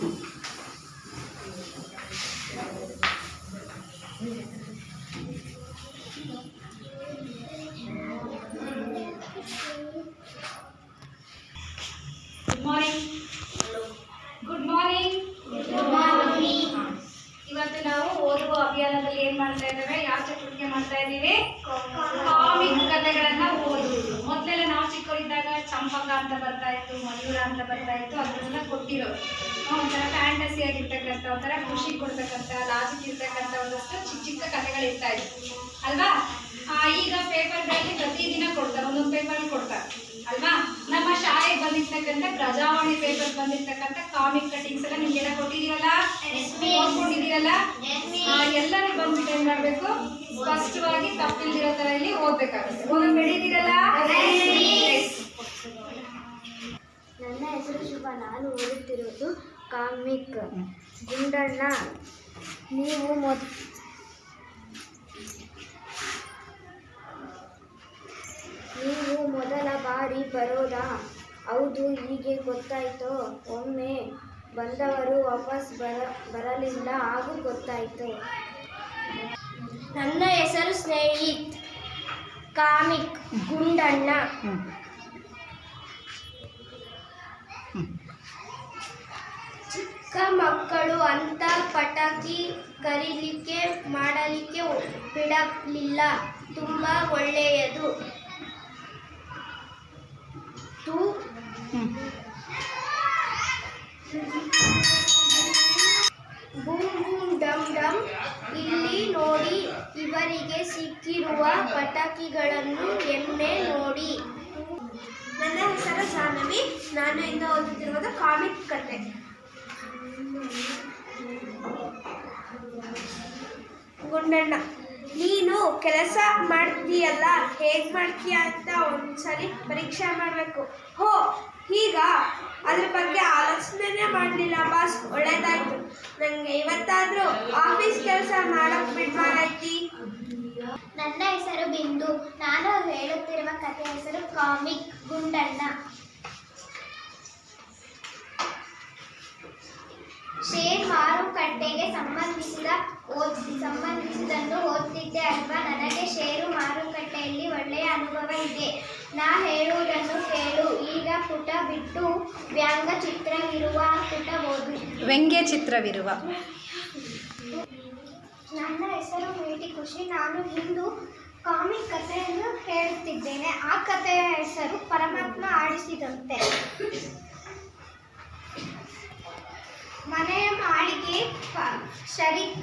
Good ಚಂಪಕ ಅಂತ ಬರ್ತಾ ಇತ್ತು ಮಯೂರ ಅಂತ ಬರ್ತಾ ಇತ್ತು ಅದನ್ನೆಲ್ಲ ಕೊಟ್ಟಿರೋ. ಒಂಥರ ಫ್ಯಾಂಟಸಿ ಆಗಿರ್ತಕ್ಕಂಥ ಒಂಥರ ಖುಷಿ ಕೊಡ್ತಕ್ಕಂಥ ಲಾಜಿಕ್ ಇರ್ತಕ್ಕಂಥ ಒಂದಷ್ಟು ಚಿಕ್ಕ ಚಿಕ್ಕ ಕಥೆಗಳು ಇರ್ತಾ ಇತ್ತು ಅಲ್ವಾ? ಈಗ ಪೇಪರ್ಗಳಲ್ಲಿ ಪ್ರತಿದಿನ ಕೊಡ್ತಾರೆ ಒಂದೊಂದು ಪೇಪರ್ ಕೊಡ್ತಾರೆ. ಅಲ್ವಾ? ನಮ್ಮ ಶಾಲೆಗೆ ಬಂದಿರ್ತಕ್ಕಂಥ ಪ್ರಜಾವಾಣಿ ಪೇಪರ್ ಬಂದಿರ್ತಕ್ಕಂಥ ಕಾಮಿಕ್ ಕಟಿಂಗ್ಸ್ ಎಲ್ಲ ನಿಮ್ಗೆಲ್ಲ ಕೊಟ್ಟಿದ್ದೀರಲ್ಲ? ಓದ್ಕೊಂಡಿದ್ದೀರಲ್ಲ ಎಲ್ಲರೂ ಬಂದ್ಬಿಟ್ಟು ಏನ್ ಮಾಡ್ಬೇಕು? ಸ್ಪಷ್ಟವಾಗಿ ತಪ್ಪಿಲ್ದಿರೋ ತರ ಇಲ್ಲಿ ಓದ್ಬೇಕಾಗುತ್ತೆ. ಓದಕ್ ಬೆಳೀತೀರಲ್ಲ ನನ್ನ ಹೆಸರು ಶುಭ. ನಾನು ಓದುತ್ತಿರುವುದು ಕಾಮಿಕ್ ಗುಂಡಣ್ಣ, ನೀವು ಮೊದ್ ನೀವು ಮೊದಲ ಬಾರಿ ಬರೋದಾ? ಹೌದು, ಹೀಗೆ ಗೊತ್ತಾಯ್ತು. ಒಮ್ಮೆ ಬಂದವರು ವಾಪಸ್ ಬರ ಬರಲಿಲ್ಲ, ಹಾಗೂ ಗೊತ್ತಾಯಿತು. ನನ್ನ ಹೆಸರು ಸ್ನೇಹಿತ್. ಕಾಮಿಕ್ ಗುಂಡಣ್ಣ. ಚಿಕ್ಕ ಮಕ್ಕಳು ಅಂತ ಪಟಾಕಿ ಕರೀಲಿಕ್ಕೆ, ಮಾಡಲಿಕ್ಕೆ ಬಿಡಲಿಲ್ಲ. ತುಂಬ ಒಳ್ಳೆಯದು. ಬೂಮ್ ಬೂಮ್ ಡಮ್ ಡಮ್. ಇಲ್ಲಿ ನೋಡಿ, ಇವರಿಗೆ ಸಿಕ್ಕಿರುವ ಪಟಾಕಿಗಳನ್ನು ಎಮ್ಮೆ ನೋಡಿ. ನನ್ನ ಹೆಸರು ಜಾನವಿ ನಾನು ಇಂದ ಓದುತ್ತಿರುವುದು ಕಾಮಿಕ್ ಕತೆ. ಗುಂಡಣ್ಣ, ನೀನು ಕೆಲಸ ಮಾಡ್ತೀಯಲ್ಲ, ಹೇಗೆ ಮಾಡ್ತೀಯ ಅಂತ ಒಂದ್ಸರಿ ಪರೀಕ್ಷೆ ಮಾಡಬೇಕು. ಹೋ, ಈಗ ಅದ್ರ ಬಗ್ಗೆ ಆಲೋಚನೆ ಮಾಡಲಿಲ್ಲ, ಬಾಸ್. ಒಳ್ಳೇದಾಯ್ತು. ನನಗೆ ಇವತ್ತಾದರೂ ಆಫೀಸ್ ಕೆಲಸ ಮಾಡೋಕೆ ಬಿಡ್ಬಾರೈತಿ ನನ್ನ ಹೆಸರು ಬಿಂದು. ನಾನು ಹೇಳುತ್ತಿರುವ ಕಥೆ ಹೆಸರು ಕಾಮಿಕ್ ಗುಂಡಣ್ಣ. ಶೇರ್ ಮಾರುಕಟ್ಟೆಗೆ ಸಂಬಂಧಿಸಿದ ಓದ್ ಸಂಬಂಧಿಸಿದನ್ನು ಓದ್ತಿದ್ದೆ ಅಥವಾ ನನಗೆ ಷೇರು ಮಾರುಕಟ್ಟೆಯಲ್ಲಿ ಒಳ್ಳೆಯ ಅನುಭವ ಇದೆ. ನಾ ಹೇಳುವುದನ್ನು ಕೇಳು. ಈಗ ಪುಟ ಬಿಟ್ಟು ವ್ಯಂಗ್ಯ ಚಿತ್ರವಿರುವ ಪುಟ ಓದು. ವ್ಯಂಗ್ಯ ಚಿತ್ರವಿರುವ ನನ್ನ ಹೆಸರು ಮೇಟಿ ಖುಷಿ. ನಾನು ಇಂದು ಕಾಮಿಕ್ ಕಥೆಯನ್ನು ಹೇಳುತ್ತಿದ್ದೇನೆ. ಆ ಕಥೆಯ ಹೆಸರು ಪರಮಾತ್ಮ ಆಡಿಸಿದಂತೆ. ಶರಿ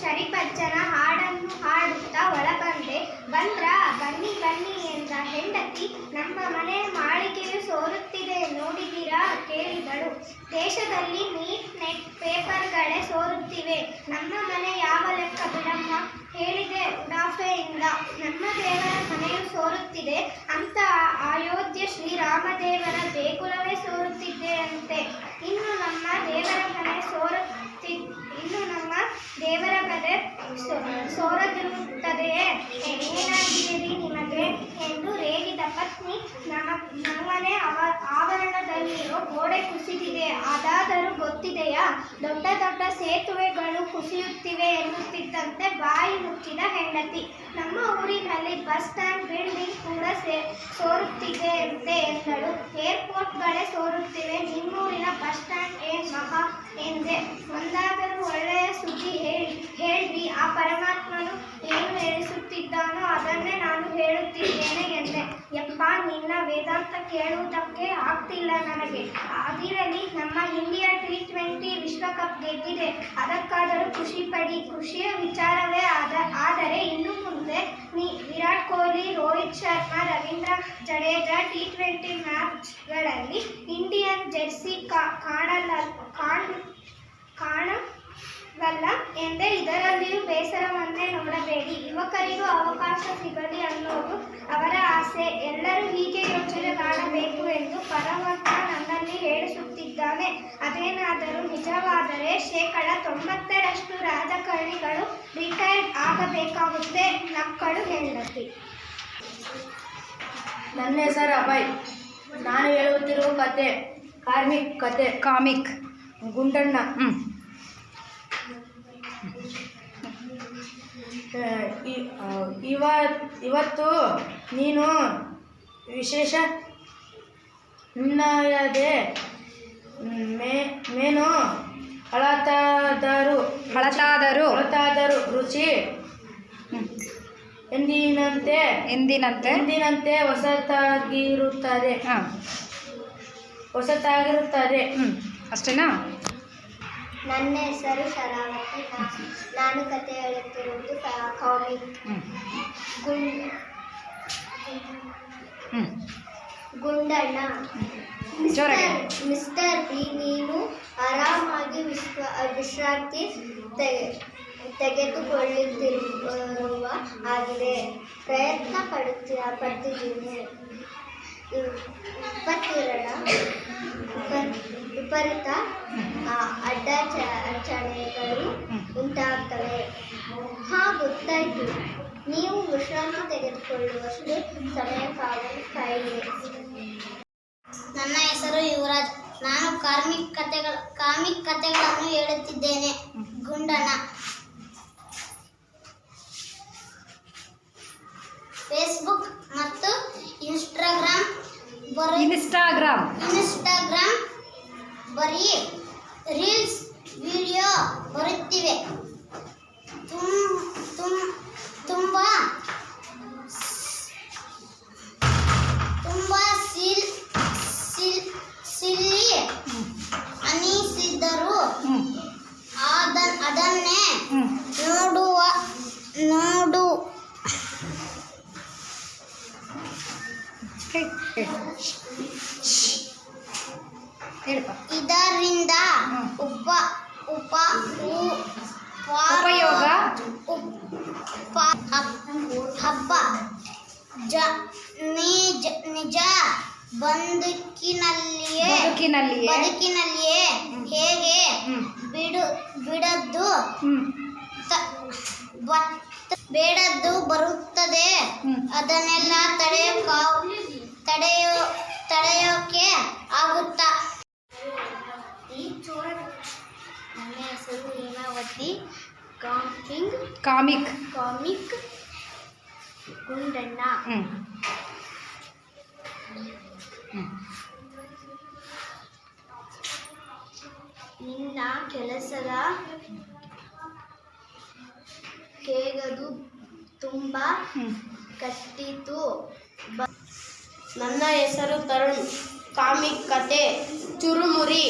ಶರಿಪಚ್ಚನ ಹಾಡನ್ನು ಹಾಡುತ್ತಾ ಒಳಬಂದೆ, ಬಂದ್ರ, ಬನ್ನಿ ಬನ್ನಿ ಎಂದ ಹೆಂಡತಿ, ನಮ್ಮ ಮನೆ ಮಾಳಿಗೆಯು ಸೋರುತ್ತಿದೆ ನೋಡಿದ್ದೀರಾ? ಕೇಳಿದಳು. ದೇಶದಲ್ಲಿ ನೀಟ್ ನೆಟ್ ಪೇಪರ್ಗಳೇ ಸೋರುತ್ತಿವೆ. ನಮ್ಮ ಮನೆ ಯಾವ ಲೆಕ್ಕ, ಬಿಡಮ್ಮ? ಹೇಳಿದೆ, ಉಡಾಫೆಯಿಂದ. ನಮ್ಮ ದೇವರ ಮನೆಯು ಸೋರುತ್ತಿದೆ ಅಂತ ಅಯೋಧ್ಯೆ ಶ್ರೀರಾಮದೇವರ ದೇಗುಲವೇ ಸೋರುತ್ತಿದೆ ಅಂತೆ ಇನ್ನು ನಮ್ಮ ದೇವರ ಮನೆ ಸೋರುತ್ತಿ ಇನ್ನು ನಮ್ಮ ದೇವರ ಮನೆ ಸೋ- ಸೋರದಿರುತ್ತದೆಯೇ ಏನಾಗಿದೆ ನಿಮಗೆ ಎಂದು ರೇಗಿದ ಪತ್ನಿ ನಮ್ಮ ನಮ್ಮನೆ ಆವರಣದಲ್ಲಿರೋ ಗೋಡೆ ಕುಸಿದಿದೆ. ಅದಾದರೂ ಗೊತ್ತಿದೆಯಾ ದೊಡ್ಡ ದೊಡ್ಡ ಸೇತುವೆಗಳು ಕುಸಿಯುತ್ತಿವೆ ಎನ್ನುತ್ತಿದ್ದಂತೆ ಬಾಯಿ ಮುಚ್ಚಿದ ಹೆಂಡತಿ. ನಮ್ಮ ಊರಿನಲ್ಲಿ ಬಸ್ ಸ್ಟ್ಯಾಂಡ್ ಬಿಲ್ಡಿಂಗ್ ಕೂಡ ಸೇ, ಸೋರುತ್ತಿದೆ ಅಂತೆ ಎಂದಳು. ಏರ್ಪೋರ್ಟ್ಗಳೇ ಸೋರುತ್ತಿವೆ. ನಿಮ್ಮೂರಿನ ಬಸ್ ಸ್ಟ್ಯಾಂಡ್ ಏನ್ ಮಹಾ ಎಂದೆ? ಒಂದಾದರೂ ಒಳ್ಳೆಯ ಸುದ್ದಿ ಹೇಳಿ, ಹೇಳ್ರಿ. ಆ ಪರಮಾತ್ಮನು ಏನು ಹೇಳಿಸುತ್ತಿದ್ದಾನೋ ಅದನ್ನೇ ನಾನು ಹೇಳುತ್ತಿದ್ದೇನೆ ಎಂದೆ. ಯಪ್ಪ, ನಿನ್ನ ವೇದಾಂತ ಕೇಳುವುದಕ್ಕೆ ಆಗ್ತಿಲ್ಲ ನನಗೆ. ಟಿ ವಿಶ್ವಕಪ್ ಗೆದ್ದಿದೆ ಅದಕ್ಕಾದರೂ ಖುಷಿ ಪಡಿ, ಖುಷಿಯ ವಿಚಾರವೇ ಆದ, ಆದರೆ ಇನ್ನು ಮುಂದೆ ವಿರಾಟ್ ಕೊಹ್ಲಿ, ರೋಹಿತ್ ಶರ್ಮಾ, ರವೀಂದ್ರ ಜಡೇಜಾ ಟಿ ಟ್ವೆಂಟಿ ಮ್ಯಾಚ್ಗಳಲ್ಲಿ ಇಂಡಿಯನ್ ಜೆರ್ಸಿ ಕಾಣಲ್ಲ, ಕಾಣ, ಕಾಣವಲ್ಲ ಎಂದೇ ಇದರಲ್ಲಿಯೂ ಬೇಸರವನ್ನೇ ನೋಡಬೇಡಿ. ಯುವಕರಿಗೂ ಅವಕಾಶ ಸಿಗಲಿ ಅನ್ನೋದು ಅವರ ಆಸೆ. ಎಲ್ಲರೂ ಹೀಗೆ ಯೋಚನೆ ಮಾಡಬೇಕು ಎಂದು ಪರಮಾತ್ಮ ಹೇಳಿಸುತ್ತಿದ್ದಾನೆ ಅದೇನಾದರೂ ನಿಜವಾದರೆ ಶೇಕಡ ತೊಂಬತ್ತರಷ್ಟು ರಾಜಕಾರಣಿಗಳು ರಿಟೈರ್ಡ್ ಆಗಬೇಕಾಗುತ್ತೆ. ನಕ್ಕಳು ಹೆಂಡತಿ. ನನ್ನ ಹೆಸರು ಅಭಯ್. ನಾನು ಹೇಳುತ್ತಿರುವ ಕತೆ ಕಾರ್ಮಿಕ್ ಕತೆ. ಕಾಮಿಕ್. ಗುಂಡಣ್ಣ. ಇವ ಇವತ್ತು ನೀನು ವಿಶೇಷ. ನಿನ್ನಯದೆ ಮೇ ಮೇನು ಹಳತಾದರು ಹಳತಾದರು. ಹಳತಾದರು ರುಚಿ. ಹ್ಞೂ ಎಂದಿನಂತೆ ಎಂದಿನಂತೆ. ಎಂದಿನಂತೆ ಹೊಸತಾಗಿರುತ್ತದೆ ಹಾಂ. ಹೊಸತಾಗಿರುತ್ತದೆ ಹ್ಞೂ ಅಷ್ಟೇನಾ? ನನ್ನ ಹೆಸರು ಶರಾವತಿ ನಾನು ಕತೆ ಹೇಳುತ್ತಿರುವುದು ಕಾ- ಕಾಮಿಕ್ ಹ್ಞೂ ಗುಂಡಣ್ಣ. ಮಿಸ್ಟರ್ ಮಿಸ್ಟರ್ ಬಿ ನೀನು ಆರಾಮಾಗಿ ವಿಶ್ವ ವಿಶ್ರಾಂತಿ ತೆಗೆ ತೆಗೆದುಕೊಳ್ಳುತ್ತಿರುವ ಆಗಿದೆ ಪ್ರಯತ್ನ ಪಡುತ್ತೀರ ಪಡ್ತಿದ್ದೀನಿ. ಇಪ್ಪತ್ತೆರಡ ವಿಪ- ವಿಪರೀತ ಅಡ್ಡಾಚರಣೆಗಳು ಉಂಟಾಗ್ತವೆ. ಹಾ ಗೊತ್ತಾಯಿತು ನೀವು ವಿಶ್ರಾಂತಿ ತೆಗೆದುಕೊಳ್ಳುವಷ್ಟು ಸಮಯ ಕಾಯಿದೆ. ನನ್ನ ಹೆಸರು ಯುವರಾಜ್. ನಾನು ಕಾರ್ಮಿಕ್ ಕಥೆಗಳ ಕಾಮಿಕ್ ಕಥೆಗಳನ್ನು ಹೇಳುತ್ತಿದ್ದೇನೆ. ಗುಂಡನ. ಫೇಸ್ಬುಕ್ ಮತ್ತು ಇನ್ಸ್ಟಾಗ್ರಾಮ್ ಬರೀ ಇನ್ಸ್ಟಾಗ್ರಾಮ್ ಇನ್ಸ್ಟಾಗ್ರಾಮ್ ಬರೀ ರೀಲ್ಸ್ ವಿಡಿಯೋ ಬರುತ್ತಿವೆ. ತುಂಬ ತುಂಬ ಹಬ್ಬ. ಜ ನಿಜ ನಿಜ. ಬದುಕಿನಲ್ಲಿಯೇ. ಬದುಕಿನಲ್ಲಿಯೇ. ಬದುಕಿನಲ್ಲಿಯೇ. ಹೇಗೆ? ಬಿಡು ಬಿಡದ್ದು. ಬೇಡದ್ದು ಬರುತ್ತದೆ. ಅದನ್ನೆಲ್ಲ ತಡೆಯೋಕ ತಡೆಯೋ ತಡೆಯೋಕೆ ಆಗುತ್ತಾ? ನನ್ನ ಹೆಸರು ಹೇಮಾವತಿ. ಕಾಮಿಕ್. ಕಾಮಿಕ್. ಗುಂಡಣ್ಣ ಹ್ಞೂ ನಿನ್ನ ಕೆಲಸದ ಕೇಗದು ತುಂಬಾ ಕಟ್ಟಿತು. ನನ್ನ ಹೆಸರು ತರುಣ್. ಕಾಮಿಕ್ ಕತೆ ಚುರುಮುರಿ.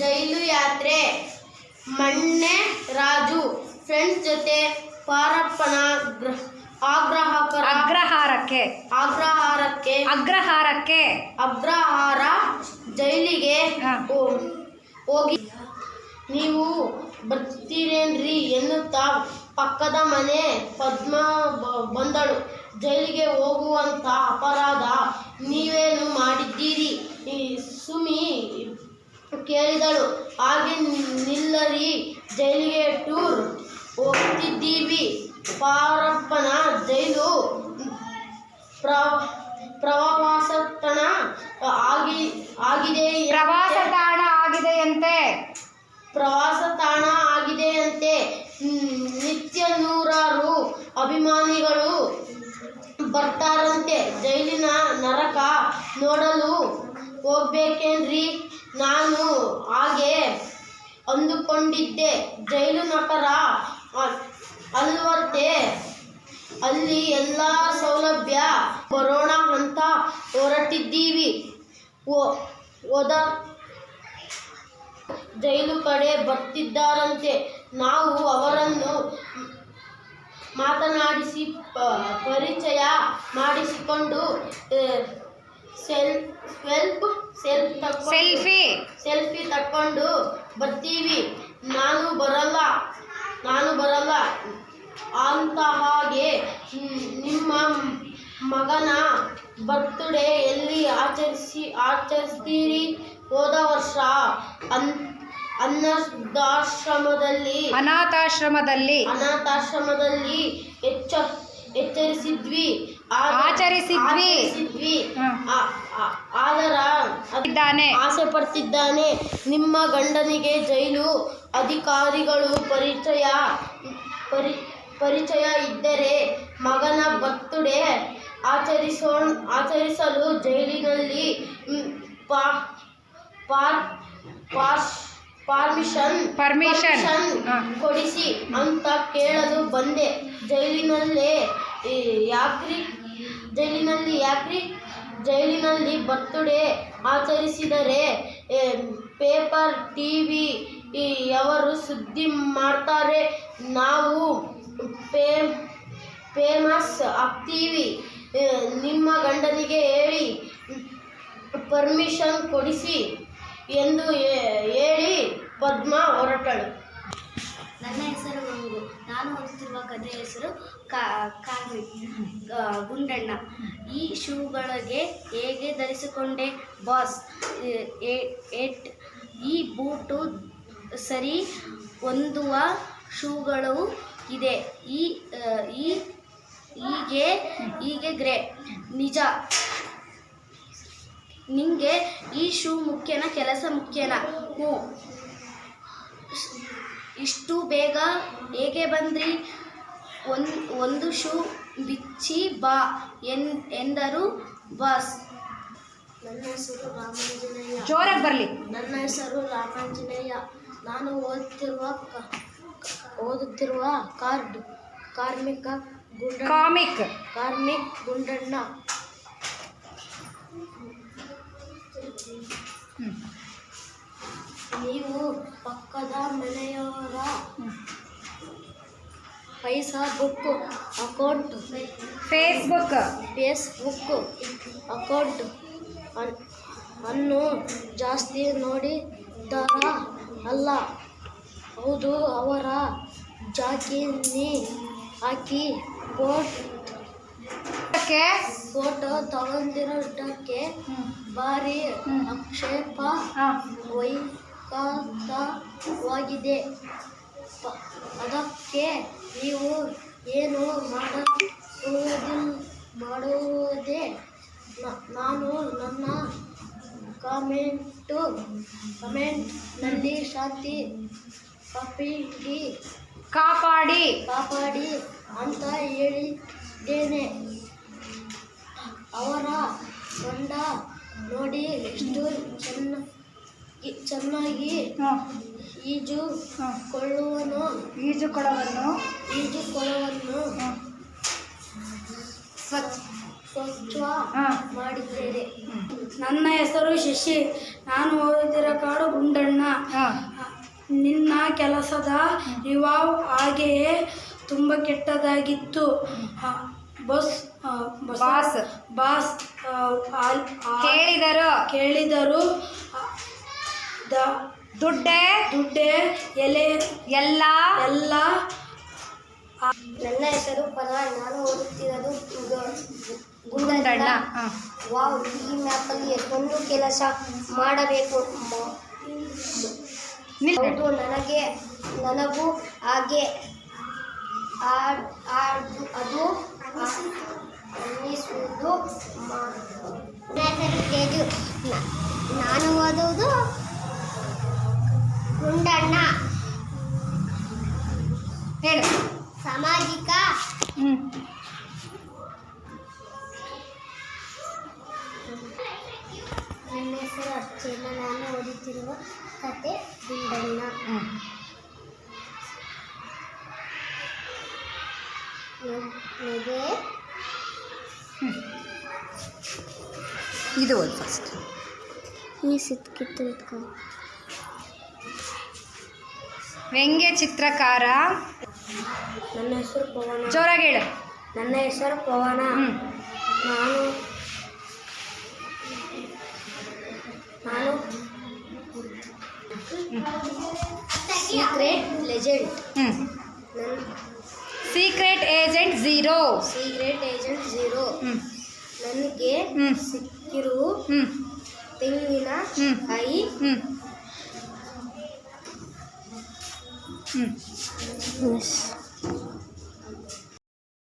ಜೈಲು ಯಾತ್ರೆ. ಮಣ್ಣೆ ರಾಜು. ಫ್ರೆಂಡ್ಸ್ ಜೊತೆ ಪಾರಪ್ಪನ ಆಗ್ರಹಕ ಆಗ್ರಾಹಕರ ಅಗ್ರಹಾರಕ್ಕೆ ಆಗ್ರಹಾರಕ್ಕೆ ಅಗ್ರಹಾರಕ್ಕೆ ಅಗ್ರಹಾರ ಜೈಲಿಗೆ ಹೋಗಿ. ನೀವು ಬರ್ತೀರೇನ್ರಿ ಎನ್ನುತ್ತಾ ಪಕ್ಕದ ಮನೆ ಪದ್ಮ ಬಂದಳು. ಜೈಲಿಗೆ ಹೋಗುವಂತ ಅಪರಾಧ ನೀವೇನು ಮಾಡಿದ್ದೀರಿ? ಸುಮಿ ಕೇಳಿದಳು. ಹಾಗೆ ನಿಲ್ಲರಿ ಜೈಲಿಗೆ ಟೂರ್ ಹೋಗ್ತಿದ್ದೀವಿ. ಪಾರಪ್ಪನ ಜೈಲು ಪ್ರ ತಾಣ ಆಗಿ ಆಗಿದೆ ಪ್ರವಾಸ ತಾಣ ಆಗಿದೆಯಂತೆ ಪ್ರವಾಸ ತಾಣ ಆಗಿದೆಯಂತೆ ನಿತ್ಯ ನೂರಾರು ಅಭಿಮಾನಿಗಳು ಬರ್ತಾರಂತೆ. ಜೈಲಿನ ನರಕ ನೋಡಲು ಹೋಗ್ಬೇಕೇನ್ರಿ? ನಾನು ಹಾಗೆ ಅಂದುಕೊಂಡಿದ್ದೆ. ಜೈಲು ನಟರ ಅ- ಅಲ್ವಂತೆ ಅಲ್ಲಿ ಎಲ್ಲ ಸೌಲಭ್ಯ ಬರೋಣ ಅಂತ ಹೊರಟಿದ್ದೀವಿ. ಓದ, ಜೈಲು ಕಡೆ ಬರ್ತಿದ್ದಾರಂತೆ. ನಾವು ಅವರನ್ನು ಮಾತನಾಡಿಸಿ ಪರಿಚಯ ಮಾಡಿಸಿಕೊಂಡು cell, self self selfie selfie ತಕ್ಕೊಂಡು ಬರ್ತೀವಿ. ನಾನು ಬರಲ್ಲ. ನಾನು ಬರಲ್ಲ. ಅಂತ ಹಾಗೆ ನಿಮ್ಮ ಮಗನ ಬರ್ತ್ಡೇ ಎಲ್ಲಿ ಆಚರಿಸಿ ಆಚರಿಸ್ತೀರಿ? ಹೋದ ವರ್ಷ ಅನ್ ಅನ್ನದಾಶ್ರಮದಲ್ಲಿ ಅನಾಥಾಶ್ರಮದಲ್ಲಿ. ಅನಾಥಾಶ್ರಮದಲ್ಲಿ ಎಚ್ಚ ಎಚ್ಚರಿಸಿದ್ವಿ ಆಚರಿಸಿದ್ವಿ. ಆದರ ಇದ್ದಾನೆ. ಆಸೆ ಪಡ್ತಿದ್ದಾನೆ ನಿಮ್ಮ ಗಂಡನಿಗೆ ಜೈಲು ಅಧಿಕಾರಿಗಳು ಪರಿಚಯ ಪರಿ ಪರಿಚಯ ಇದ್ದರೆ ಮಗನ ಬರ್ತಡೇ ಆಚರಿಸೋ ಆಚರಿಸಲು ಜೈಲಿನಲ್ಲಿ ಪಾರ್ ಪಾಸ್ ಪರ್ಮಿಷನ್ ಕೊಡಿಸಿ ಅಂತ ಕೇಳಲು ಬಂದೆ. ಜೈಲಿನಲ್ಲೇ ಯಾಕ್ರಿ ಜೈಲಿನಲ್ಲಿ ಯಾಕ್ರಿ ಜೈಲಿನಲ್ಲಿ ಬರ್ತ್ಡೇ ಆಚರಿಸಿದರೆ ಪೇಪರ್ ಟಿ ವಿ ಅವರು ಸುದ್ದಿ ಮಾಡ್ತಾರೆ. ನಾವು ಪೇ ಫೇಮಸ್ ಆಗ್ತೀವಿ. ನಿಮ್ಮ ಗಂಡನಿಗೆ ಹೇಳಿ ಪರ್ಮಿಷನ್ ಕೊಡಿಸಿ. ಎಂದು ಹೇಳಿ ಪದ್ಮ ಹೊರಟಳು. ನನ್ನ ಹೆಸರು ಮಂಗು ನಾನು ಓದುತ್ತಿರುವ ಕಥೆ ಹೆಸರು ಕಾ ಗುಂಡಣ್ಣ. ಈ ಶೂಗಳಿಗೆ ಹೇಗೆ ಧರಿಸಿಕೊಂಡೆ ಬಾಸ್? ಎಟ್, ಈ ಬೂಟು ಸರಿ ಹೊಂದುವ ಶೂಗಳು ಇದೆ. ಈ, ಹೀಗೆ ಹೀಗೆ ಗ್ರೇ ನಿಜ. ನಿಂಗೆ ಈ ಶೂ ಮುಖ್ಯನ ಕೆಲಸ ಮುಖ್ಯನ? ಹೂ. ಇಷ್ಟು ಬೇಗ ಹೇಗೆ ಬಂದ್ರಿ? ಒಂದು ಒಂದು ಶೂ ಬಿಚ್ಚಿ ಬಾ ಎನ್ ಎಂದರು ಬಾಸ್. ನನ್ನ ಹೆಸರು ರಾಮಾಂಜನೇಯ. ಜೋರಾಗಿ ಬರಲಿ. ನನ್ನ ಹೆಸರು ರಾಮಾಂಜನೇಯ. ನಾನು ಓದುತ್ತಿರುವ ಕ- ಓದುತ್ತಿರುವ ಕಾರ್ಡ್ ಕಾರ್ಮಿಕ ಗುಂಡ ಕಾಮಿಕ್. ಕಾರ್ಮಿಕ್ ಗುಂಡಣ್ಣ. ನೀವು ಪಕ್ಕದ ಮನೆಯವರ ಪೈಸಾ book account Facebook Facebook account ಅನ್ನು ಜಾಸ್ತಿ ನೋಡಿದ್ದಾರ ಅಲ್ಲ. ಹೌದು ಅವರ ಜಾಕಿನಿ ಹಾಕಿ ಫೋಟ್ ಫೋಟೋ ತಗೊಂಡಿರೋದಕ್ಕೆ ಭಾರಿ. ಆಕ್ಷೇಪ ಹಾಂ. ವೈಕಾತವಾಗಿದೆ ಪ- ಅದಕ್ಕೆ ನೀವು ಏನು ಮಾಡುವುದಿಲ್ಲ ಮಾಡುವುದೇ ನಾನು ನನ್ನ ಕಾಮೆಂಟು ಕಮೆಂಟ್ನಲ್ಲಿ ಶಾಂತಿ ಕಾಪಿಡಿ ಕಾಪಾಡಿ. ಕಾಪಾಡಿ ಅಂತ ಹೇಳಿದ್ದೇನೆ. ಅವರ ಗಂಡ ನೋಡಿ ಎಷ್ಟು ಚೆನ್ನ ಚೆನ್ನಾಗಿ. ಈಜು. ಕೊಳ್ಳುವನು. ಈಜು ಕೊಳವನ್ನು ಈಜು ಕೊಳವನ್ನು. ಸ್ವಚ್ಛ ಸ್ವಚ್ಛ ಮಾಡಿದ್ದೇನೆ. ನನ್ನ ಹೆಸರು ಶಶಿ. ನಾನು ಓದುತ್ತಿರೋ ಕಾಡು ಗುಂಡಣ್ಣ. ನಿನ್ನ ಕೆಲಸದ ರಿವಾವ್ ಹಾಗೆಯೇ ತುಂಬ ಕೆಟ್ಟದಾಗಿತ್ತು. Bus boss. ಬಾಸ್. ಕೇಳಿದರು. ಕೇಳಿದರು. ದ ದುಡ್ಡೆ ದುಡ್ಡೆ ಎಲೆ ಎಲ್ಲ ಎಲ್ಲ. ನನ್ನ ಹೆಸರು ಪರ ನಾನು ಓದುತ್ತಿರೋದು ಗುಂಡಣ್ಣ ವಾವ್ ಈ ಮ್ಯಾಪಲ್ಲಿ ಎಷ್ಟೊಂದು ಕೆಲಸ ಮಾಡಬೇಕು. ಹೌದು ನನಗೆ ನನಗೂ ಹಾಗೆ ಆ- ಆ- ಅದು ಅನ್ನಿಸುವುದು ಮ- ತೇಜು ಇದು ಒಂದು ಫಸ್ಟ್ ಈ ಸಿಕ್ಕಿತ್ತು ವ್ಯಂಗ್ಯ ಚಿತ್ರಕಾರ. ನನ್ನ ಹೆಸರು ಪವನ. ಜೋರಾಗಿ ಹೇಳು. ನನ್ನ ಹೆಸರು ಪವನ. ನಾನು ನಾನು secret legend secret agent zero secret agent zero ನನಗೆ ಹ್ಞೂ ತಿರುವು ತೆಂಗಿನ ಕಾಯಿ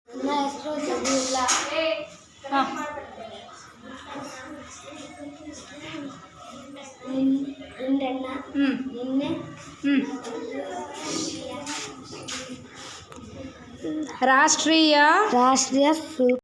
ನನ್ನ ಹೆಸರು ಜಬೀಲ್ಲಾ ನಿಂಡೆಣ್ಣ ನಿನ್ನೆ ರಾಷ್ಟ್ರೀಯ ರಾಷ್ಟ್ರೀಯ